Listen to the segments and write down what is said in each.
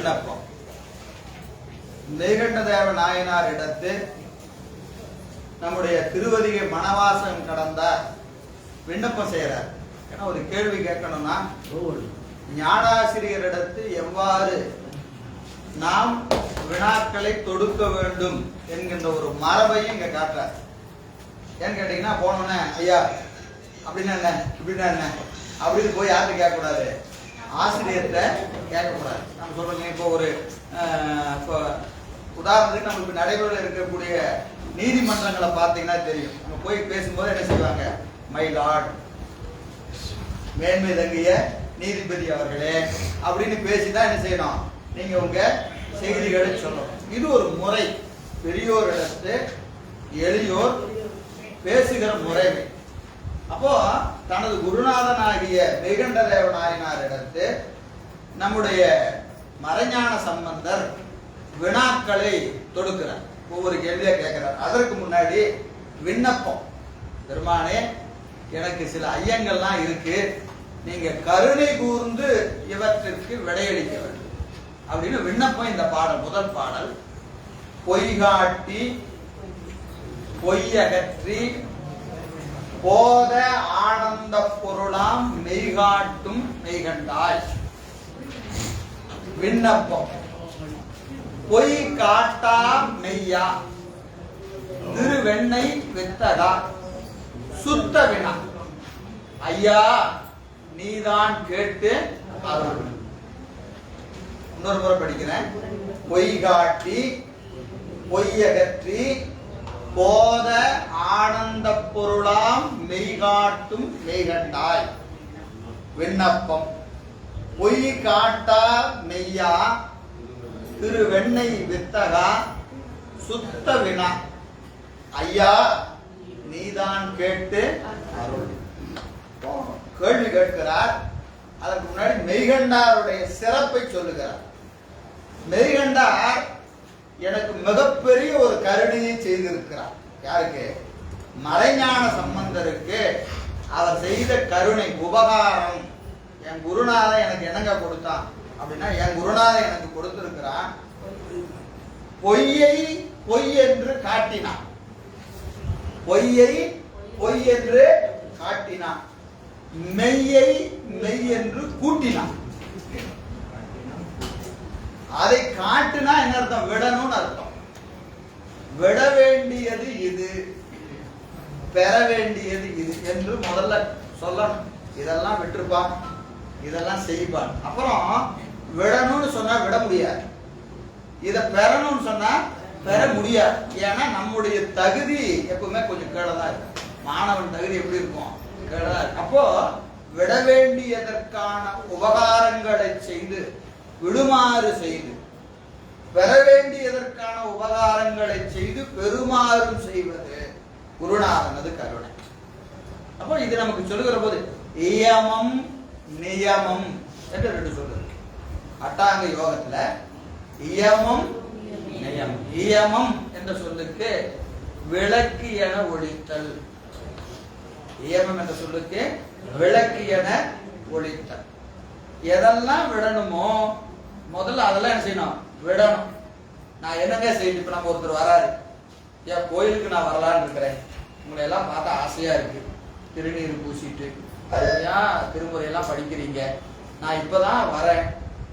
விண்ணப்பம். மெய்கண்ட தேவ நாயனார் இடத்து நம்முடைய திருவதிகை மனவாசம் கடந்தார் விண்ணப்பம் செய்யறார் ஏன்னா ஒரு கேள்வி கேட்கணும்னா ஞானாசிரியரிடத்து எவ்வாறு நாம் வினாக்களை தொடுக்க வேண்டும் என்கின்ற ஒரு மரபையும் இங்க காட்டுறார். ஏன்னு கேட்டீங்கன்னா போனோன்னே ஐயா அப்படின்னா என்ன? இப்படின்னா என்ன? அப்படின்னு போய் யார்கிட்ட கேட்கக்கூடாது. ஆசிரியர்கிட்ட கேட்கக்கூடாது. நம்ம சொல்றோங்க இப்போ ஒரு இப்போ உதாரணத்துக்கு நம்ம இப்போ நடைமுறையில் இருக்கக்கூடிய நீதிமன்றங்களை பார்த்தீங்கன்னா தெரியும். நம்ம போய் பேசும்போது என்ன செய்வாங்க? மை லார்ட் மேன்மை தங்கிய நீதிபதி அவர்களே அப்படின்னு பேசிதான் என்ன செய்யணும்? நீங்க உங்க செய்திகளை சொல்லணும். இது ஒரு முறை. பெரியோரிடத்து எளியோர் பேசுகிற முறை. அப்போ தனது குருநாதனாகிய மெய்கண்டதேவ நாயனார் நம்முடைய மறைஞான சம்பந்தர் வினாக்களை தொடுக்கிறார். ஒவ்வொரு கேள்வியை கேட்கிறார். அதற்கு முன்னாடி விண்ணப்பம். பெருமானே எனக்கு சில ஐயங்கள்லாம் இருக்கு. நீங்க கருணை கூர்ந்து இவற்றிற்கு விடையளிக்க வேண்டும். அப்படின்னு விண்ணப்பம் இந்த பாடல் முதல் பாடல். பொய்காட்டி பொய்யகற்றி போத ஆனந்த பொருளாம் மெய்காட்டும் மெய்கண்டாய். விண்ணப்பம். பொய் காட்டா மெய்யா. திருவெண்ணை வித்தகா சுத்த வினா. ஐயா நீதான் கேட்டு அருள். இன்னொரு முறை படிக்கிறேன். பொய் காட்டி பொய்யகற்றி போத ஆனந்த பொருளாம் மெய்காட்டும் மெய்கண்டாய் விண்ணப்பம். பொய் காட்டா மெய்யா? திரு வெண்ணை வித்தகா? சுத்த வினா. ஐயா நீதான் கேட்டு அருள். கேள்வி கேட்கிறார். அதற்கு முன்னாடி மெய்கண்டாருடைய சிறப்பை சொல்லுகிறார். மெய்கண்டார் எனக்கு மிகப்பெரிய ஒரு கருணையை செய்திருக்கிறார். யாருக்கு? மறைஞான சம்பந்தருக்கு. அவர் செய்த கருணை உபகாரம். என் குருநாதன் எனக்கு என்னங்க கொடுத்தான்? அப்படின்னா என் குருநாதன் எனக்கு கொடுத்திருக்கிறான். பொய்யை பொய் என்று காட்டினான். பொய்யை பொய் என்று காட்டினான். மெய்யை மெய் என்று கூட்டினான். அதை காட்டுனா என்ன அர்த்தம்? விடணும்னு அர்த்தம். விட வேண்டியது இது பெற வேண்டியது இது என்று முதல்ல சொல்லணும். இதெல்லாம் விட்டுருப்பான் இதெல்லாம் செய்வான் அப்புறம் விடணும்னு சொன்னா விட முடியாது. இதை பெறணும்னு சொன்னா பெற முடியாது. ஏன்னா நம்முடைய தகுதி எப்பவுமே கொஞ்சம் கீழே தான் மாணவன் தகுதி எப்படி இருக்கும்? கீழே தான் அப்போ விட வேண்டியதற்கான உபகாரங்களை செய்து விடுமாறு செய்து பெற வேண்டியதற்கான உபகாரங்களை செய்து பெருமாறும் செய்வது குருநாதனது கருணை. அப்போ இது நமக்கு சொல்லுகிற போது இயமம் நியமம் என்று ரெண்டு சொல்லுது. அட்டாங்க யோகத்துல இயமம் நியமம். இயமம் என்ற சொல்லுக்கு விளக்கு என ஒழித்தல். இயமம் என்ற சொல்லுக்கு விளக்கு என ஒழித்தல். எதெல்லாம் விடணுமோ முதல்ல அதெல்லாம் என்ன செய்யணும்? விடணும். நான் என்னங்க செய்யணும்? இப்ப நம்ம ஒருத்தர் வராரு. ஏன் கோயிலுக்கு நான் வரலான்னு இருக்கிறேன். உங்களை எல்லாம் பார்த்தா ஆசையா இருக்கு. திருநீர் பூசிட்டு ஏன் திருமுறையெல்லாம் படிக்கிறீங்க. நான் இப்பதான் வரேன்.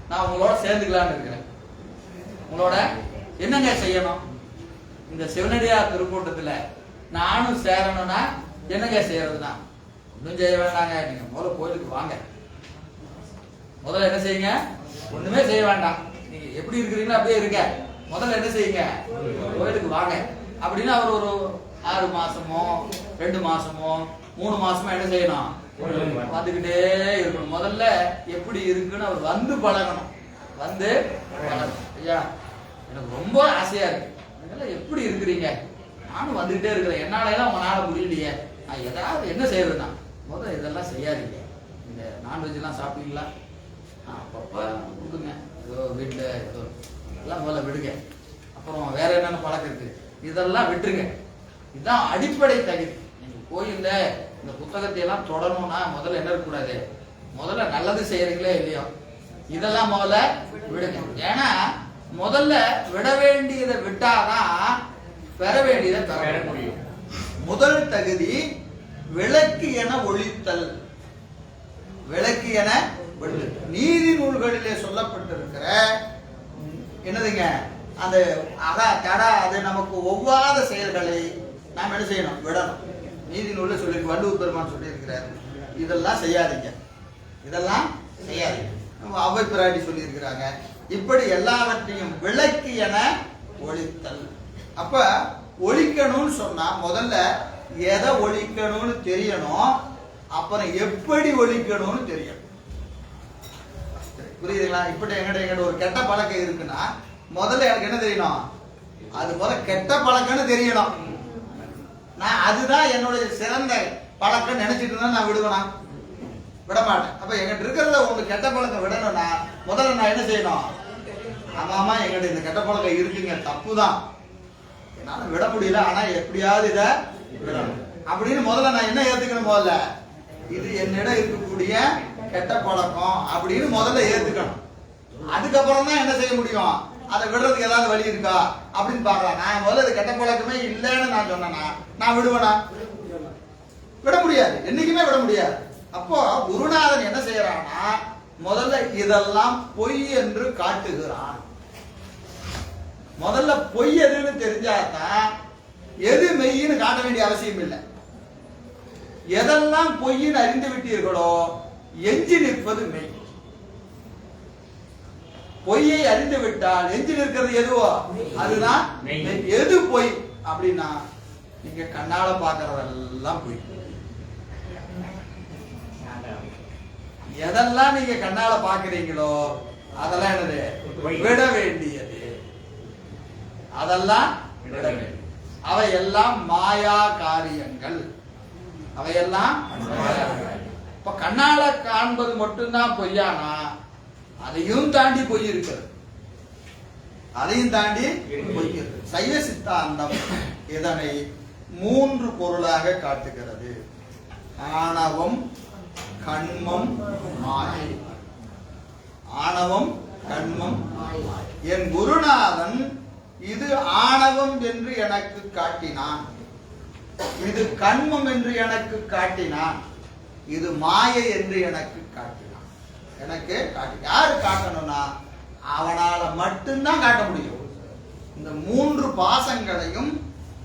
நான் உங்களோட சேர்ந்துக்கலான்னு இருக்கிறேன். உங்களோட என்னங்க செய்யணும்? இந்த சிவனடியார் திருக்கூட்டத்துல நானும் சேரணும்னா என்னங்க செய்யறதுனா ஒன்றும் செய்ய வேண்டாங்க. நீங்க முதல்ல கோயிலுக்கு வாங்க. முதல்ல என்ன செய்யுங்க? ஒண்ணுமே செய்ய வேண்டாம். நீங்க எப்படி இருக்கிறீங்களோ அப்படியே இருங்க. முதல்ல என்ன செய்யுங்க? கோயிலுக்கு வாங்க. அப்படின்னு அவர் ஒரு ஆறு மாசமோ ரெண்டு மாசமோ மூணு மாசமோ என்ன செய்யணும்? வந்துகிட்டே இருக்கணும். முதல்ல எப்படி இருக்குன்னு அவர் வந்து பழகணும். வந்து பழகணும். ஐயா எனக்கு ரொம்ப ஆசையா இருக்கு. இதெல்லாம் எப்படி இருக்கிறீங்க? நானும் வந்துகிட்டே இருக்கிறேன். என்னால எல்லாம் உங்களால முடியலையே. நான் ஏதாவது என்ன செய்யறதுன்னா முதல்ல இதெல்லாம் செய்யாதீங்க. இந்த நான்வெஜ்லாம் சாப்பிடுங்களா சாப்பிட்டீங்களா? அப்பப்ப கொடுங்க. ஏதோ வீட்டில் ஏதோ எல்லாம் முதல்ல விடுங்க. அப்புறம் வேற என்னென்ன பழக்கம் இருக்கு? இதெல்லாம் விட்டுருங்க. இதுதான் அடிப்படை தகுதி. நீங்க கோயில்ல இந்த புத்தகத்தை எல்லாம் தொடரணும்னா முதல்ல என்ன இருக்கக்கூடாது? முதல்ல நல்லது செய்யறீங்களே இல்லையோ? இதெல்லாம் முதல்ல விடுங்க. ஏன்னா முதல்ல விட வேண்டியதை விட்டாதான் பெற வேண்டியதை பெற முடியும். முதல் தகுதி விளக்கு என ஒழித்தல். விளக்கு என. நீதி நூல்களிலே சொல்லப்பட்டிருக்கிற என்னதுங்க? அந்த அதான் தடா அது நமக்கு ஒவ்வாத செயல்களை நாம் என்ன செய்யணும்? விடணும். நீதி நூலில் சொல்லி வள்ளுவர் பெருமான் சொல்லியிருக்கிறார். இதெல்லாம் செய்யாதீங்க. இதெல்லாம் செய்யாதீங்க. நம்ம பிராட்டி சொல்லியிருக்கிறாங்க. இப்படி எல்லாவற்றையும் விளக்கு என ஒழித்தல். அப்ப ஒழிக்கணும்னு சொன்னா முதல்ல எதை ஒழிக்கணும்னு தெரியணும் அப்புறம் எப்படி ஒழிக்கணும்னு தெரியணும். புரியுதுங்களா? இப்படி எங்கிட்ட எங்கிட்ட ஒரு கெட்ட பழக்கம் இருக்குன்னா முதல்ல எனக்கு என்ன தெரியணும்? அது போல கெட்ட பழக்கம்னு தெரியணும். நான் அதுதான் என்னுடைய சிறந்த பழக்கம் நினைச்சிட்டு இருந்தா நான் விடுவேனா? விட மாட்டேன் அப்ப எங்கிட்ட இருக்கிறத ஒண்ணு கெட்ட பழக்கம் விடணும்னா முதல்ல நான் என்ன செய்யணும்? ஆமா ஆமா எங்கிட்ட இந்த கெட்ட பழக்கம் இருக்குங்க. தப்பு தான் என்னால விட முடியல ஆனா எப்படியாவது இத விடணும். அப்படின்னு முதல்ல நான் என்ன ஏத்துக்கணும் முதல்ல? இது என்னிடம் இருக்கக்கூடிய கெட்ட பழக்கம் அப்படின்னு முதல்ல ஏத்துக்கணும். அதுக்கப்புறம் தான் என்ன செய்ய முடியும்? அதை விடுறதுக்கு ஏதாவது வழி இருக்கா? அப்படின்னு பார்க்கலாம். நான் முதல்ல இது கெட்ட பழக்கமே இல்லைன்னு நான் சொன்னேன்னா நான் விடுவேனா? விட முடியாது. என்னைக்குமே விட முடியாது. அப்போ குருநாதன் என்ன செய்யறான்னா முதல்ல இதெல்லாம் பொய் என்று காட்டுகிறான். முதல்ல பொய் எதுன்னு தெரிஞ்சாதான் எது மெய்ன்னு காட்ட வேண்டிய அவசியம் இல்லை. எதெல்லாம் பொய்ன்னு அறிந்து விட்டீர்களோ எஞ்சி நிற்பது மெய். பொய்யை அறிந்து விட்டால் எஞ்சி நிற்கிறது எதுவோ அதுதான். எது பொய் அப்படின்னா நீங்க கண்ணால பாக்குறதெல்லாம் பொய். எதெல்லாம் நீங்க கண்ணால பாக்குறீங்களோ அதெல்லாம் என்னது. விட வேண்டியது. அதெல்லாம் விட வேண்டியது. அவை எல்லாம் மாயா காரியங்கள். அவையெல்லாம் மாயா காரியங்கள். இப்ப கண்ணால காண்பது மட்டும்தான் பொய்யானா? அதையும் தாண்டி பொய் இருக்கிறது. அதையும் தாண்டி பொய் சைவ சித்தாந்தம் இதனை மூன்று பொருளாக காட்டுகிறது. ஆணவம் கண்மம் மாயை. ஆணவம் கண்மம் என் குருநாதன் இது ஆணவம் என்று எனக்கு காட்டினான். இது கண்மம் என்று எனக்கு காட்டினான். இது மாயை என்று எனக்கு காட்டினான். எனக்கு காட்டி யாரு காட்டணும்னா அவனால மட்டும்தான் காட்ட முடியும். இந்த மூன்று பாசங்களையும்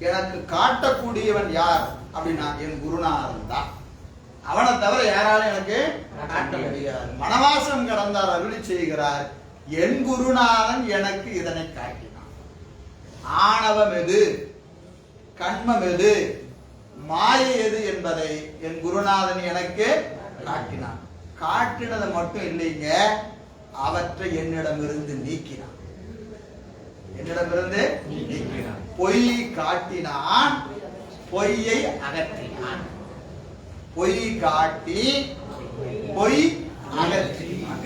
எனக்கு காட்டக்கூடியவன் யார் அப்படின்னா என் குருநாதன் தான். அவனை தவிர யாராலும் எனக்கு காட்ட முடியாது. மனவாசம் கடந்தார் அருளி செய்கிறார். என் குருநாதன் எனக்கு இதனை காட்டினான். ஆணவம் எது? கண்மம் எது? மாயை எது என்பதை என் குருநாதன் எனக்கு காட்டினான். காட்டினது மட்டும் இல்லைங்க அவற்றை என்னிடமிருந்து நீக்கினான். என்னிடமிருந்து நீக்கினான். பொய் காட்டினான் பொய்யை அகற்றினான். பொய் காட்டி பொய் அகற்றினான்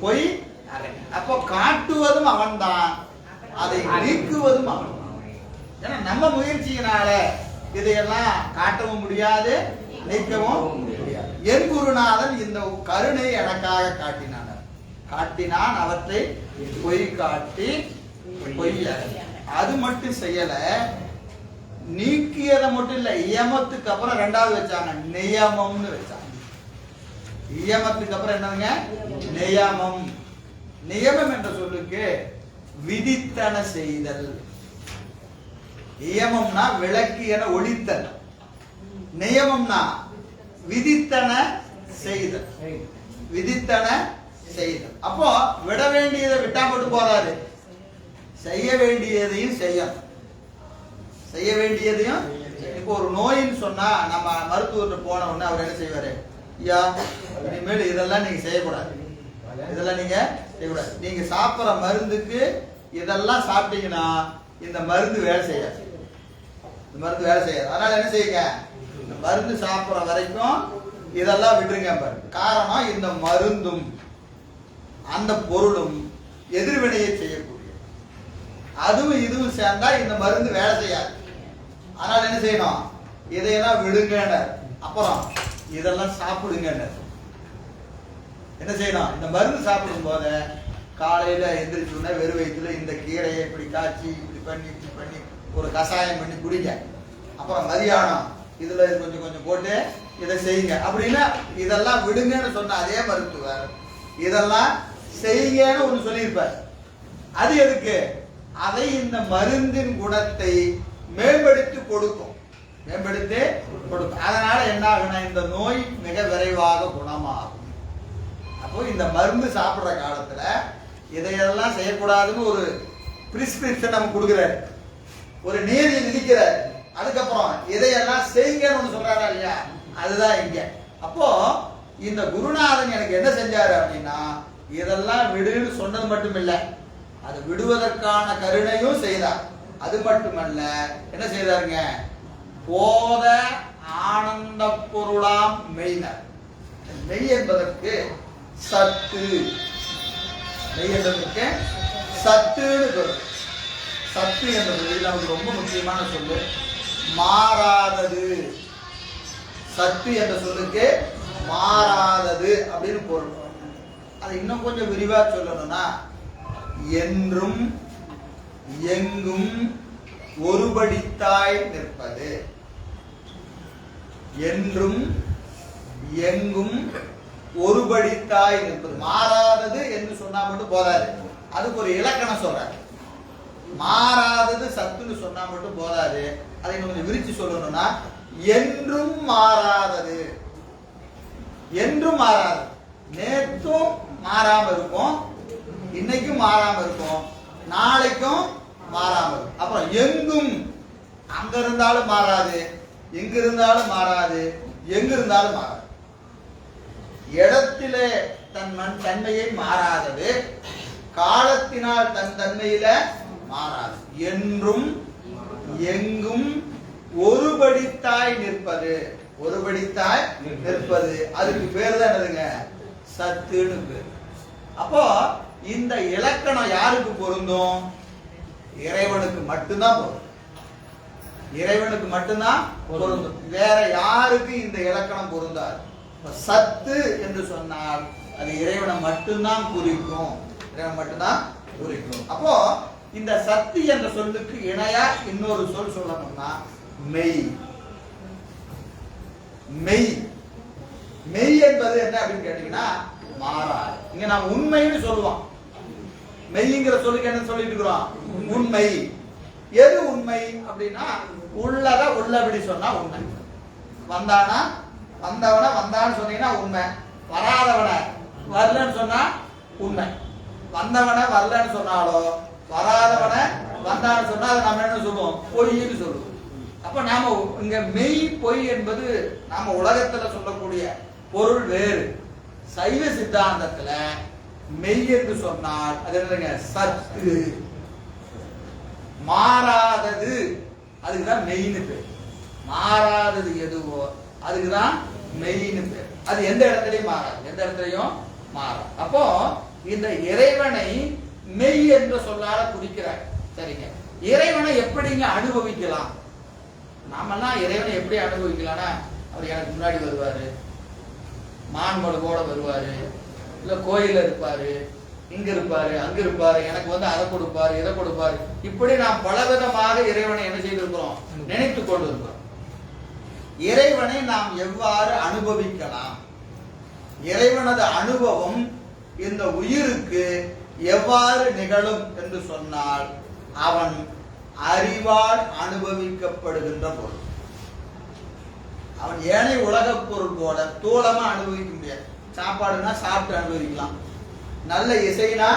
பொய் அகற்றி. அப்போ காட்டுவதும் அவன்தான் அதை நீக்குவதும் அவன். ஏன்னா நம்ம முயற்சியினால இதையெல்லாம் காட்டவும் முடியாது நீக்கவும் முடியாது. என் குருநாதன் இந்த கருணை எனக்காக காட்டினான். காட்டினான் அவற்றை பொய் காட்டி பொய்ய அது மட்டும் செய்யல நீக்கியதை மட்டும் இல்ல இயமத்துக்கு அப்புறம் ரெண்டாவது வச்சாங்க நியமம்னு வச்சாங்க. இயமத்துக்கு அப்புறம் என்னதுங்க? நியமம். நியமம் என்ற சொல்லுக்கு விதித்தன செய்தல். நியமம்னா விளக்கு என ஒழித்தல். நியமம்னா விதித்தன செய்தல். விதித்தன செய்தல். அப்போ விட வேண்டியதை விட்டா மட்டும் போறாரு. செய்ய வேண்டியதையும் செய்யணும். செய்ய வேண்டியதையும் இப்போ ஒரு நோயின்னு சொன்னா நம்ம மருத்துவர்கிட்ட போன உடனே அவர் என்ன செய்வாரு? ஐயா இனிமேல் இதெல்லாம் நீங்க செய்யக்கூடாது. இதெல்லாம் நீங்க செய்யக்கூடாது. நீங்க சாப்பிட்ற மருந்துக்கு இதெல்லாம் சாப்பிட்டீங்கன்னா இந்த மருந்து வேலை செய்யாது. இந்த மருந்து வேலை செய்யாது. அதனால என்ன செய்யுங்க? இந்த மருந்து சாப்பிடுற வரைக்கும் இதெல்லாம் விட்டுருங்க பாரு. காரணம் இந்த மருந்தும் அந்த பொருளும் எதிர்வினையை செய்யக்கூடிய அதுவும் இதுவும் சேர்ந்தா இந்த மருந்து வேலை செய்யாது. அதனால என்ன செய்யணும்? இதையெல்லாம் விடுங்க அப்புறம் இதெல்லாம் சாப்பிடுங்க என்ன செய்யணும்? இந்த மருந்து சாப்பிடும் போது காலையில எந்திரிச்சோன்னா உடனே வெறும் வயிற்றுல இந்த கீரையை இப்படி காய்ச்சி இப்படி பண்ணி இப்படி பண்ணி ஒரு கஷாயம் பண்ணி குடிங்க. அப்புறம் மதியானம் இதுல இது கொஞ்சம் கொஞ்சம் போட்டு இதை செய்யுங்க. அப்படின்னா இதெல்லாம் விடுங்கன்னு சொன்ன அதே மருத்துவர் இதெல்லாம் செய்யுங்கன்னு ஒன்று சொல்லியிருப்பார். அது எதுக்கு? அதை இந்த மருந்தின் குணத்தை மேம்படுத்தி கொடுக்கும். மேம்படுத்தி கொடுக்கும். அதனால என்ன ஆகுனா இந்த நோய் மிக விரைவாக குணமாகும். அப்போ இந்த மருந்து சாப்பிட்ற காலத்துல இதையெல்லாம் செய்யக்கூடாதுன்னு ஒரு பிரிஸ்கிரிப்ஷன் நம்ம கொடுக்குறாரு. ஒரு நீதி விதிக்கிறார். அதுக்கப்புறம் இதையெல்லாம் செய்யுங்கன்னு சொல்றாரா இல்லையா? அதுதான் இங்க. அப்போ இந்த குருநாதன் எனக்கு என்ன செஞ்சாரு அப்படின்னா இதெல்லாம் விடுன்னு சொன்னது மட்டும் இல்லை அது விடுவதற்கான கருணையும் செய்தார். அது மட்டுமல்ல என்ன செய்தாருங்க? போத ஆனந்த பொருளாம் மெய்னர். மெய் என்பதற்கு சத்து. மெய் என்பதற்கு சத்துன்னு பொருள். சத்து என்ற சொல்லில் நமக்கு ரொம்ப முக்கியமான சொல்லு. மாறாதது. சத்து என்ற சொல்லுக்கு மாறாதது அப்படின்னு பொருள். அதை இன்னும் கொஞ்சம் விரிவாக சொல்லணும்னா என்றும் எங்கும் ஒருபடித்தாய் நிற்பது. என்றும் எங்கும் ஒருபடித்தாய் நிற்பது. மாறாதது என்று சொன்னா மட்டும் போதாது. அதுக்கு ஒரு இலக்கணம் சொல்றாரு மாறாதது சத்துன்னு சொன்னா மட்டும் போதாது. அதை கொஞ்சம் விரிச்சு சொல்லணும்னா என்றும் மாறாதது. என்றும் மாறாது. நேற்றும் மாறாம இருக்கும் இன்னைக்கும் மாறாம இருக்கும் நாளைக்கும் மாறாம இருக்கும். அப்புறம் எங்கும் அங்க இருந்தாலும் மாறாது எங்க இருந்தாலும் மாறாது எங்க இருந்தாலும் மாறாது. இடத்திலே தன் மண் தன்மையை மாறாதது காலத்தினால் தன் தன்மையில மாறாது. என்றும் எங்கும் ஒருபடித்தாய் நிற்பது. ஒருபடித்தாய் நிற்பது. அதுக்கு பேர் தான் என்னதுங்க? சத்துன்னு பேர். அப்போ இந்த இலக்கணம் யாருக்கு பொருந்தும்? இறைவனுக்கு மட்டும்தான் பொருந்தும். இறைவனுக்கு மட்டும்தான் பொருந்தும். வேற யாருக்கு இந்த இலக்கணம் பொருந்தாது? சத்து என்று சொன்னால் அது இறைவனை மட்டும்தான் குறிக்கும். இறைவன் மட்டும்தான் குறிக்கும். அப்போ இந்த சத்து என்ற சொல்லுக்கு இணையா இன்னொரு சொல் சொல்லணும்னா மெய். மெய். மெய் என்பது என்ன அப்படின்னு கேட்டீங்கன்னா மாறாது. இங்க நான் உண்மைன்னு சொல்லுவோம். மெய்ங்கிற சொல்லுக்கு என்ன சொல்லிட்டு இருக்கிறோம்? உண்மை. எது உண்மை அப்படின்னா உள்ளத உள்ளபடி சொன்னா உண்மை. வந்தானா? வந்தவன வந்தான்னு சொன்னீங்கன்னா உண்மை. வராதவன வரலன்னு சொன்னா உண்மை. வந்தவன வரலன்னு சொன்னாலோ வராதவனை வந்தான்னு சொன்னா அதை நம்ம என்ன சொல்லுவோம்? பொய்ன்னு சொல்லுவோம். அப்ப நாம இங்க மெய் பொய் என்பது நாம உலகத்துல சொல்லக்கூடிய பொருள் வேறு. சைவ சித்தாந்தத்துல மெய் என்று சொன்னால் அது என்னங்க சத்து. மாறாதது அதுக்குதான் மெய்னு பேர். மாறாதது எதுவோ அதுக்குதான் மெய்னு பேர். அது எந்த இடத்துலயும் மாறாது. எந்த இடத்துலயும் மாறாது. அப்போ இந்த இறைவனை மெய் என்ற சொல்லால குறிக்கிறார் சரிங்க. இறைவனை எப்படிங்க அனுபவிக்கலாம்? நாமெல்லாம் இறைவனை எப்படி அனுபவிக்கலாம்னா அவர் எனக்கு முன்னாடி வருவாரு. மான்மடுவோட வருவாரு. இல்ல கோயில இருப்பாரு. இங்க இருப்பாரு அங்க இருப்பாரு. எனக்கு வந்து அதை கொடுப்பாரு இதை கொடுப்பாரு. இப்படி நாம் பலவிதமாக இறைவனை என்ன செய்திருக்கிறோம்? நினைத்து கொண்டிருக்கிறோம். இறைவனை நாம் எவ்வாறு அனுபவிக்கலாம்? இறைவனது அனுபவம் இந்த உயிருக்கு எவ்வாறு நிகழும் என்று சொன்னால் அவன் அறிவால் அனுபவிக்கப்படுகின்ற பொருள். அவன் ஏனை உலகப் பொருள் போல தூளமா அனுபவிக்க முடியாது. சாப்பாடுனா சாப்பிட்டு அனுபவிக்கலாம். நல்ல இசைனா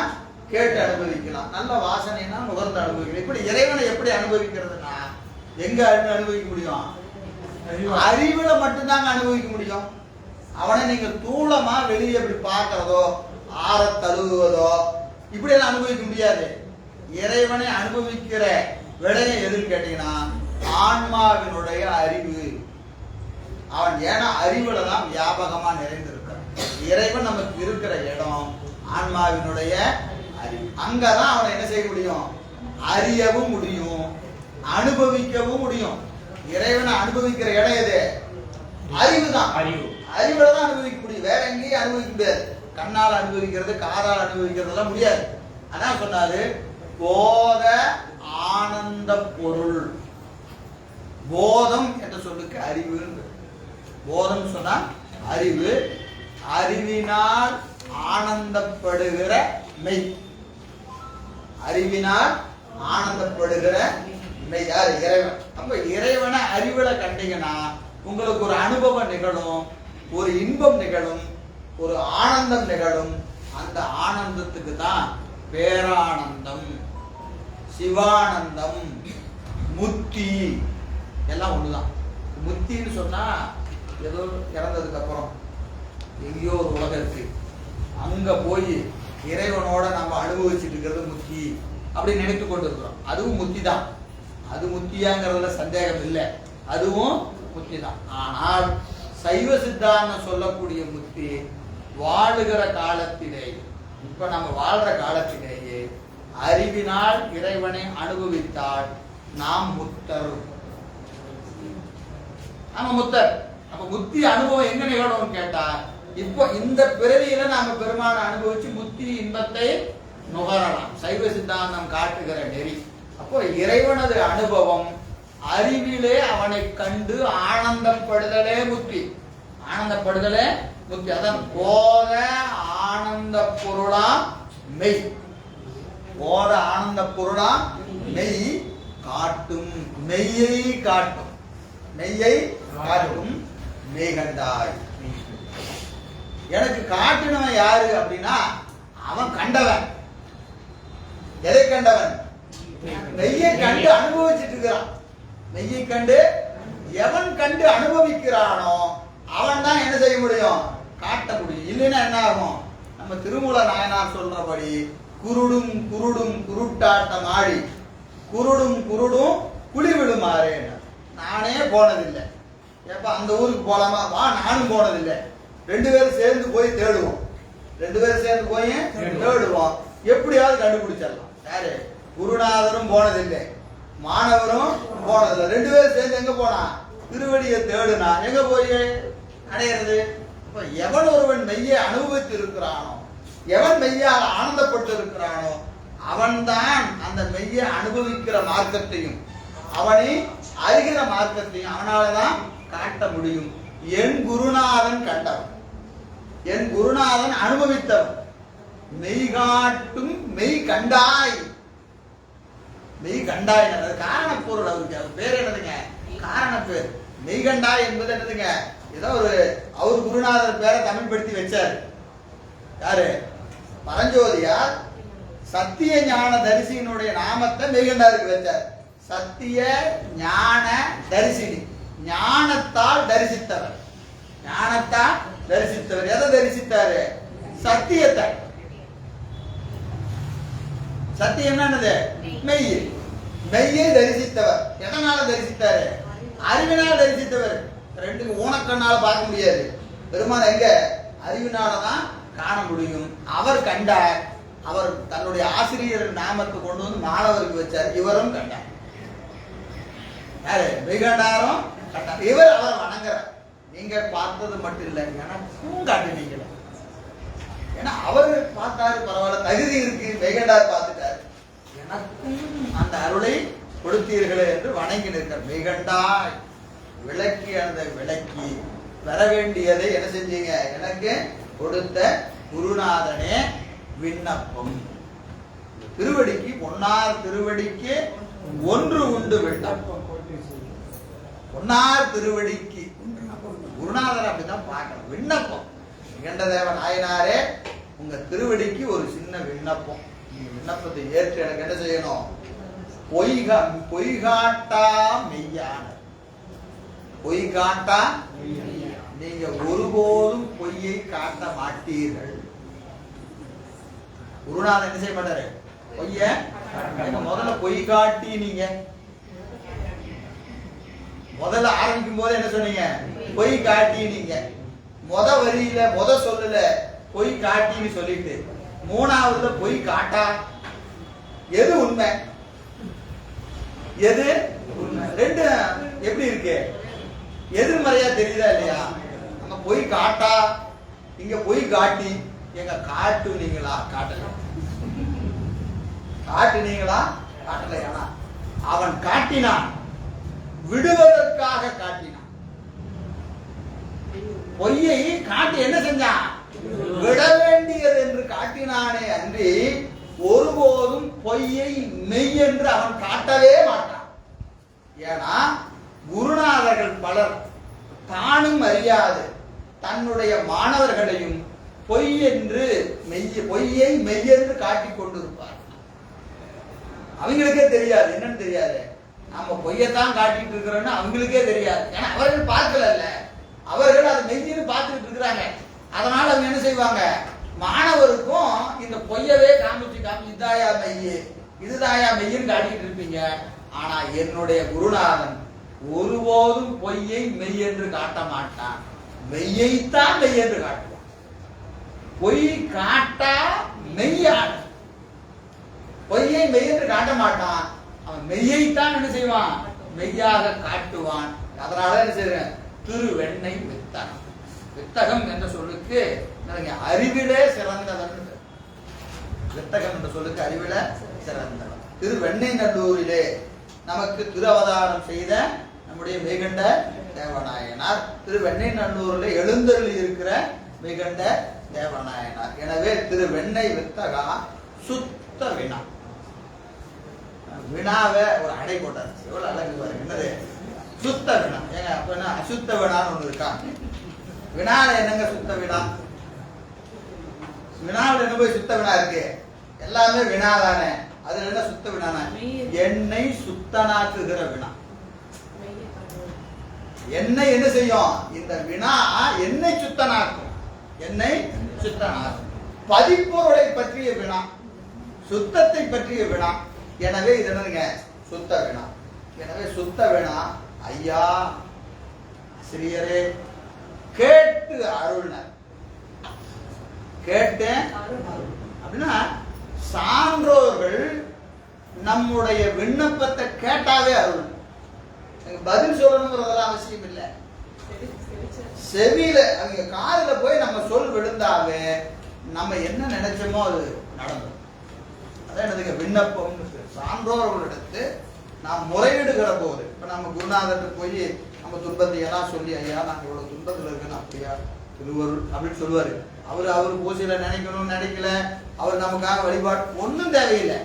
கேட்டு அனுபவிக்கலாம். நல்ல வாசனைனா நுகர்ந்து அனுபவிக்கலாம். இப்படி இறைவனை எப்படி அனுபவிக்கிறதுனா எங்க அனுபவிக்க முடியும்? அறிவுல மட்டும்தாங்க அனுபவிக்க முடியும். அவனை நீங்க தூளமா வெளியே இப்படி பார்க்கறதோ ஆற தழுவுவதோ இப்படி எல்லாம் அனுபவிக்க முடியாது. இறைவனை அனுபவிக்கிற விடயம் எதுன்னு கேட்டீங்கன்னா ஆன்மாவினுடைய அறிவு. அவன் ஏன்னா அறிவுல தான் வியாபகமா நிறைந்திருக்கிறான். இறைவன் நமக்கு இருக்கிற இடம் ஆன்மாவினுடைய அறிவு. அங்கதான் அவனை என்ன செய்ய முடியும்? அறியவும் முடியும் அனுபவிக்கவும் முடியும். இறைவனை அனுபவிக்கிற இடம் எது? அறிவு தான் அறிவு. அறிவுல தான் அனுபவிக்க முடியும். வேற எங்கேயும் அனுபவிக்க முடியாது. கண்ணால் அனுபவிக்கிறது காதால் அனுபவிக்கிறதெல்லாம் முடியாது. அதான் சொன்னாரு போத ஆனந்த பொருள். போதம் என்ற சொல்லுக்கு அறிவு போதம் சொன்னா அறிவு. அறிவினால் ஆனந்தப்படுகிற மெய். அறிவினால் ஆனந்தப்படுகிற மெய். யார்? இறைவன். அப்ப இறைவனை அறிவுல கண்டீங்கன்னா உங்களுக்கு ஒரு அனுபவம் நிகழும் ஒரு இன்பம் நிகழும் ஒரு ஆனந்தம் நிகழும். அந்த ஆனந்தத்துக்கு தான் பேரானந்தம் சிவானந்தம் முத்தி எல்லாம் ஒண்ணுதான். முத்தின்னு சொன்னா ஏதோ இறந்ததுக்கு அப்புறம் எங்கேயோ ஒரு உலகம் இருக்கு. அங்க போய் இறைவனோட நம்ம அனுபவிச்சுட்டு இருக்கிறது முத்தி அப்படின்னு நினைத்து கொண்டு இருக்கிறோம் அதுவும் முத்தி தான் அது முத்தியாங்கிறதுல சந்தேகம் இல்லை. அதுவும் முத்தி தான் ஆனால் சைவ சித்தாந்தம் சொல்லக்கூடிய முத்தி வாழுகிற காலத்திலேயே இப்ப நம்ம வாழ்ற காலத்திலேயே அறிவினால் இறைவனை அனுபவித்தால் நாம் முத்தர். நம்ம முத்தர். நம்ம முத்தி அனுபவம் எங்க நிகழும் கேட்டா இப்போ இந்த பிறவியில நாம பெருமான அனுபவிச்சு முத்தி இன்பத்தை நுகரலாம். சைவ சித்தாந்தம் காட்டுகிற நெறி. அப்போ இறைவனது அனுபவம் அறிவிலே அவனை கண்டு ஆனந்தப்படுதலே முத்தி. ஆனந்தப்படுதலே முத்தி அதான் போத ஆனந்த பொருளா மெய். போத ஆனந்த பொருளா மெய் காட்டும். மெய்யை காட்டும். மெய்யை காட்டும். மெய்கண்டாய் எனக்கு காட்டினவன் யாரு அப்படின்னா அவன் கண்டவன். எதை கண்டவன்? மெய்யை கண்டு அனுபவிச்சுட்டு இருக்கிறான். மெய்யை கண்டு எவன் கண்டு அனுபவிக்கிறானோ அவன் தான் என்ன செய்ய முடியும்? காட்ட முடியும் இல்லைன்னா என்ன ஆகும்? நம்ம திருமூல நாயனார் சொல்றபடி குருடும் குருடும் குருட்டாட்டம் ஆடி குருடும் குருடும் குழி விடுமாறு நானே போனதில்லை. ஏப்பா அந்த ஊருக்கு போலாமா? வா நானும் போனதில்லை. ரெண்டு பேரும் சேர்ந்து போய் தேடுவோம். ரெண்டு பேரும் சேர்ந்து போய் தேடுவோம். எப்படியாவது கண்டுபிடிச்சிடலாம். யாரு? குருநாதரும் போனதில்லை. மாணவரும் போனதில்லை. ரெண்டு பேரும் சேர்ந்து எங்க போனா? திருவடியை தேடுனா எங்க போய் அடையிறது? எவன் ஒருவன் மெய்யை அனுபவித்து இருக்கிறானோ எவன் மெய்யால் ஆனந்தப்பட்டு இருக்கிறானோ அவன்தான் அந்த மெய்யை அனுபவிக்கிற மார்க்கத்தையும் அவனை அறிகிற மார்க்கத்தையும் அவனாலதான் காட்ட முடியும். என் குருநாதன் கண்டவன். என் குருநாதன் அனுபவித்தவன். மெய் காட்டும் மெய் கண்டாய். மெய் கண்டாய் காரண பொருள் அவருக்கு. அவர் பேர் என்னதுங்க? காரண பேர் மெய் கண்டாய் என்பது என்னதுங்க? ஏதோ ஒரு அவர் குருநாதர் பேரை தமிழ்படுத்தி வச்சாரு. யாரு? பரஞ்சோதியார் சத்திய ஞான தரிசியினுடைய நாமத்தை மெய்கண்டாருக்கு வச்சார். சத்திய ஞான தரிசினி. ஞானத்தால் தரிசித்தவர். ஞானத்தால் தரிசித்தவர். எதை தரிசித்தாரு? சத்தியத்தை. சத்தியம் என்னது? மெய். மெய்யை தரிசித்தவர். எதனால தரிசித்தாரு? அறிவினால் தரிசித்தவர். ரெண்டுக்கு ஊனக்கண்ணால பார்க்க முடியாது. பெருமான் எங்க? அறிவினால தான் காண முடியும். அவர் கண்டார் அவர் தன்னுடைய ஆசிரியர் நாமத்தை கொண்டு வந்து மாணவருக்கு வச்சார். இவரும் கண்டார். யாரு? மிகண்டாரும் கண்டார். இவர் அவர் வணங்குறார். நீங்க பார்த்தது மட்டும் இல்லை. எனக்கும் காட்டுனீங்களே ஏன்னா அவர் பார்த்தாரு பரவாயில்ல. தகுதி இருக்கு. மெய்கண்டார் பார்த்துட்டாரு. எனக்கும் அந்த அருளை கொடுத்தீர்களே என்று வணங்கி நிற்கிறார். மெய்கண்டாய் விளக்கி அந்த விளக்கி பெற வேண்டியதை என்ன செஞ்சீங்க? எனக்கு கொடுத்த குருநாதனே விண்ணப்பம். திருவடிக்கு பொன்னார் திருவடிக்கு ஒன்று உண்டு விண்ணப்பம். பொன்னார் திருவடிக்கு குருநாதர் அப்படிதான் பார்க்கணும். விண்ணப்பம். நிகண்டதேவ நாயனாரே உங்க திருவடிக்கு ஒரு சின்ன விண்ணப்பம். விண்ணப்பத்தை ஏற்று எனக்கு என்ன செய்யணும்? பொய்கா பொய்காட்டா மெய்யான பொய் காட்டா நீங்க ஒருபோதும் பொய்யை காட்ட மாட்டீர்கள். குருநாதன் என்ன செய்ய மாட்டாரு? பொய்ய? முதல்ல பொய் காட்டி நீங்க முதல்ல ஆரம்பிக்கும் போது என்ன சொன்னீங்க? பொய் காட்டி நீங்க முத வரியில முத சொல்லல பொய் காட்டின்னு சொல்லிட்டு மூணாவதுல பொய் காட்டா? எது உண்மை? எது? உண்மை ரெண்டு எப்படி இருக்கு? எதிர்மறையா தெரியுதா இல்லையா? நம்ம பொய் காட்டா இங்க பொய் காட்டி எங்க காட்டுனீங்களா காட்டல. காட்டுனீங்களா காட்டலையானா அவன் காட்டினான். விடுவதற்காக காட்டினான். பொய்யை காட்டி என்ன செஞ்சான்? விட வேண்டியது என்று காட்டினானே அன்றி ஒருபோதும் பொய்யை மெய் என்று அவன் காட்டவே மாட்டான். ஏன்னா குருநாதர்கள் பலர் தானும் அறியாது தன்னுடைய மாணவர்களையும் பொய் என்று மெய்ய பொய்யை மெய் என்று காட்டிக் கொண்டிருப்பார். அவங்களுக்கே தெரியாது. என்னன்னு தெரியாது. நம்ம பொய்யத்தான் காட்டிட்டு இருக்கிறோம்னு அவங்களுக்கே தெரியாது. ஏன்னா அவர்கள் பார்க்கல அவர்கள் அதை மெய்யின்னு பார்த்துட்டு இருக்கிறாங்க. அதனால அவங்க என்ன செய்வாங்க? மாணவருக்கும் இந்த பொய்யவே காமிச்சு காமிச்சு இதாயா மெய்யு இதுதாயா மெய்யின்னு காட்டிட்டு இருப்பீங்க. ஆனா என்னுடைய குருநாதன் ஒருபோதும் பொய்யை மெய் என்று காட்ட மாட்டான். மெய்யைத்தான் மெய் என்று காட்டுவான். பொய் காட்டா மெய்யாட பொய்யை மெய் என்று காட்ட மாட்டான். அவன் மெய்யைத்தான் என்ன செய்வான்? மெய்யாக காட்டுவான். அதனால என்ன செய்றேன்? திருவெண்ணை வித்தகம். வித்தகம் என்ற சொல்லுக்கு அறிவிலே சிறந்தவன் வித்தகம் என்ற சொல்லுக்கு அறிவில சிறந்தவன். திரு வெண்ணை நல்லூரிலே நமக்கு திரு அவதாரம் செய்த நம்முடைய மேகண்ட தேவநாயனார். திரு வெண்ணை நல்லூரில் எழுந்தருளி இருக்கிற மேகண்ட தேவநாயனார். எனவே திரு வெண்ணை வித்தகா சுத்த வினா. வினாவை ஒரு அடை போட்டார். எவ்வளவு அழகு பாருங்க என்னது? சுத்த வினா. ஏங்க அப்ப என்ன அசுத்த வினான்னு ஒண்ணு இருக்கா? வினால என்னங்க சுத்த வினா? வினாவில் என்ன போய் சுத்த வினா இருக்கு? எல்லாமே வினா தானே அதுல என்ன சுத்த வினானா? என்னை சுத்தனாக்குகிற வினா. என்னை என்ன செய்யும்? இந்த வினா என்னை சுத்தனாக்கும். என்னை சுத்தனாக்கும். பதிப்பொருளை பற்றிய வினா சுத்தத்தை பற்றிய வினா. எனவே இது என்னங்க சுத்த வினா. எனவே சுத்த வினா ஐயா ஆசிரியரே கேட்டு அருள்னர். கேட்டேன் அப்படின்னா சான்றோர்கள் நம்முடைய விண்ணப்பத்தை கேட்டாவே அருள் பதில் சொல்லணுங்கிறதெல்லாம் அவசியம் இல்லை. செவியில அவங்க காதுல போய் நம்ம சொல் விழுந்தாவே நம்ம என்ன நினைச்சோமோ அது நடந்தோம் அதான் என்னதுங்க விண்ணப்பம்னு சான்றோர்களிடத்து நாம் முறையிடுகிற போது இப்ப நம்ம குருநாதர்கிட்ட போய் நம்ம துன்பத்தை எல்லாம் சொல்லி ஐயா நாங்க இவ்வளவு துன்பத்துல இருக்கணும் அப்படியா? திருவருள் அப்படின்னு சொல்லுவாரு. அவர் அவர் பூசையில நினைக்கணும்னு நினைக்கல. அவர் நமக்காக வழிபாடு ஒன்றும் தேவையில்லை.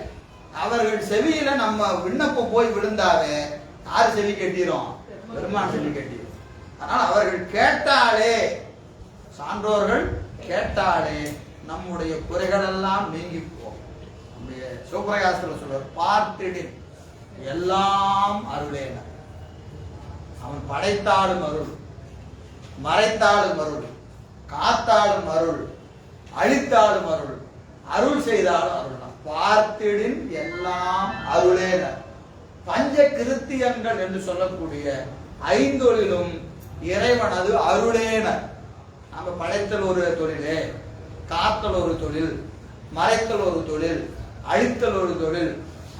அவர்கள் செவியில நம்ம விண்ணப்பம் போய் விழுந்தாவே யார் சொல்லி கட்டிடும் பெருமான் சொல்லி கட்டிடும் அதனால் அவர்கள் கேட்டாலே சான்றோர்கள் கேட்டாலே நம்முடைய குறைகள் எல்லாம் நீங்கி போகும் நம்முடைய சிவபிரகாசத்தில் சொல்வார் பார்த்திடின் எல்லாம் அருளேன. அவன் படைத்தாலும் அருள் மறைத்தாலும் அருள் காத்தாலும் அருள் அழித்தாலும் அருள் அருள் செய்தாலும் அருள் பார்த்திடின் எல்லாம் அருளேன. பஞ்ச கிருத்தியங்கள் என்று சொல்லக்கூடிய ஐந்தொழிலும் இறைவனது அருளேன. நம்ம படைத்தல் ஒரு தொழிலே காத்தல் ஒரு தொழில் மறைத்தல் ஒரு தொழில் அழித்தல் ஒரு தொழில்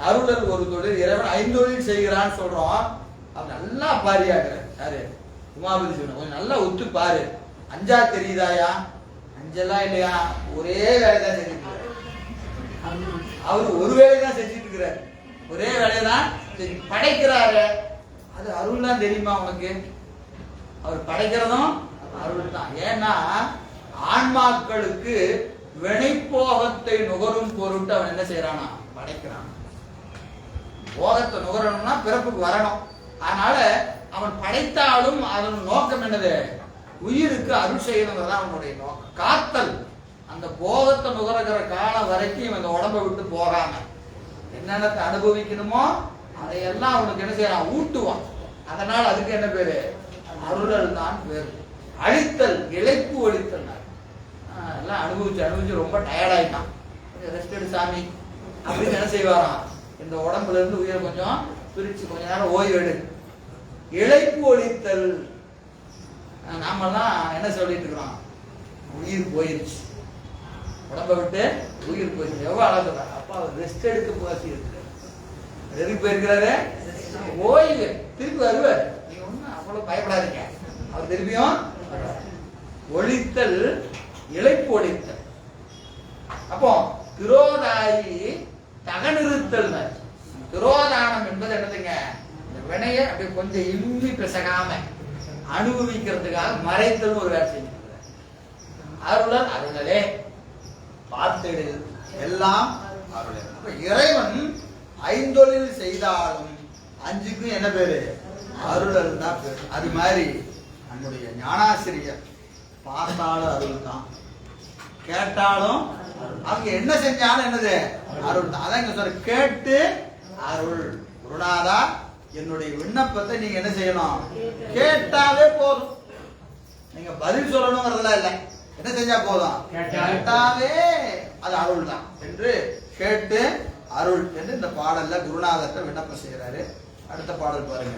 அருளல் ஒரு தொழில் இறைவன் ஐந்தொழில் செய்கிறான்னு சொல்றோம். அவன் நல்லா பாரியாக்குற. யாரு? உமாபதி சிவன். கொஞ்சம் நல்லா ஒத்து பாரு. அஞ்சா தெரியுதாயா? அஞ்செல்லாம் இல்லையா? ஒரே வேலை தான் செஞ்சுட்டு அவர் ஒரு வேலை தான் செஞ்சுட்டு இருக்கிறார் ஒரே வேலையை தான் படைக்கிறாரு. அது அருள் தான் தெரியுமா உனக்கு? அவர் படைக்கிறதும் அருள் தான். ஏன்னா ஆன்மாக்களுக்கு வினைப்போகத்தை நுகரும் பொருட்டு அவன் என்ன செய்யறானா படைக்கிறான். போகத்தை நுகரணும்னா பிறப்புக்கு வரணும். அதனால அவன் படைத்தாலும் அதன் நோக்கம் என்னது? உயிருக்கு அருள் செய்யணுங்கிறது அவனுடைய நோக்கம். காத்தல். அந்த போகத்தை நுகர்கிற காலம் வரைக்கும் இவன் உடம்பை விட்டு போகாம என்னென்ன அனுபவிக்கணுமோ அதையெல்லாம் அவனுக்கு என்ன செய்யறான்? ஊட்டுவான். அதனால் அதுக்கு என்ன பேரு? அருளல் தான் பேரு அழித்தல் இழைப்பு ஒழித்தல் எல்லாம் அனுபவிச்சு அனுபவிச்சு ரொம்ப டயர்டாயிட்டான் ரெஸ்ட் எடு சாமி. அப்படின்னு என்ன செய்வாராம்? இந்த உடம்புல இருந்து உயிரை கொஞ்சம் பிரிச்சு கொஞ்ச நேரம் ஓய்வு எடு. இழைப்பு ஒழித்தல். நாமெல்லாம் என்ன சொல்லிட்டு இருக்கிறோம்? உயிர் போயிருச்சு. உடம்ப விட்டு உயிர் போயிருச்சு. எவ்வளவு அழகு அப்பா ரெஸ்ட் எடுக்க போசி இருக்கு. எதுக்கு போயிருக்கிறாரு? ஓய்வு திருப்பி வருவார். நீங்க ஒண்ணும் அவ்வளவு பயப்படாதீங்க. அவர் திருப்பியும் ஒழித்தல் இழைப்பு ஒழித்தல். அப்போ திரோதாயி தகநிறுத்தல் திரோதானம் என்பது என்னதுங்க? இந்த வினைய அப்படியே கொஞ்சம் இம்மி பிசகாம அனுபவிக்கிறதுக்காக மறைத்தல் ஒரு வேலை செஞ்சிருக்கிறார். அருளர் அருளலே. பார்த்து எல்லாம் அருளே. இறைவன் ஐந்தொழில் செய்தாலும் அஞ்சுக்கும் என்ன பேரு? அருளல் தான் பேரு. அது மாதிரி நம்முடைய ஞானாசிரியர் பார்த்தாலும் அருள் தான் கேட்டாலும் அவங்க என்ன செஞ்சாலும் என்னது? அருள் தான் அதான் இங்க சொல்ற கேட்டு அருள். குருநாதா என்னுடைய விண்ணப்பத்தை நீங்க என்ன செய்யணும்? கேட்டாவே போதும். நீங்க பதில் சொல்லணுங்கிறதுலாம் இல்லை. என்ன செஞ்சா போதும்? கேட்டாலே கேட்டாவே அது அருள் தான் என்று கேட்டு அருள் என்று இந்த பாடல்ல குருநாதர்கிட்ட விண்ணப்பம் செய்யறாரு அடுத்த பாடல் பாருங்க.